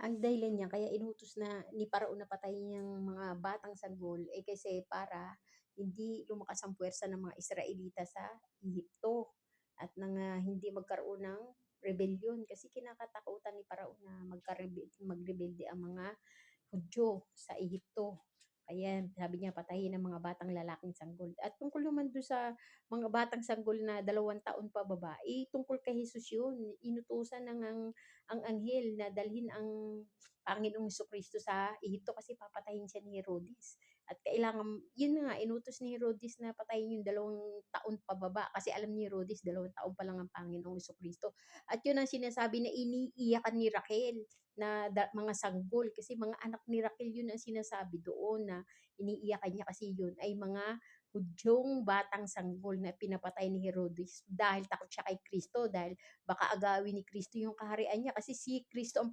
Ang dahilan niya kaya inutos na ni Faraon na patayin yang mga batang sanggol, eh, kasi para hindi lumakas ang puwersa ng mga Israelita sa Ehipto at nang, ah, hindi magkaroon ng rebelyon. Kasi kinakatakutan ni Faraon na magrebelde ang mga Hudyo sa Ehipto. Kaya sabi niya patayin ang mga batang lalaking sanggol. At tungkol naman dun sa mga batang sanggol na dalawang taon pababa, eh, tungkol kay Hesus yun. Inutusan ng ang ang anghel na dalhin ang Panginoong Hesukristo sa Ehipto kasi papatayin siya ni Herodes. At kailangan yun nga, inutos ni Herodes na patayin yung dalawang taon pababa kasi alam ni Herodes dalawang taon pa lang ang Panginoong Hesukristo. At yun ang sinasabi na iniiyakan ni Raquel na da mga sanggol. Kasi mga anak ni Raquel yun ang sinasabi doon na iniiyakan niya kasi yun ay mga Hudyong batang sanggol na pinapatay ni Herodes dahil takot siya kay Kristo dahil baka agawin ni Kristo yung kaharian niya. Kasi si Kristo ang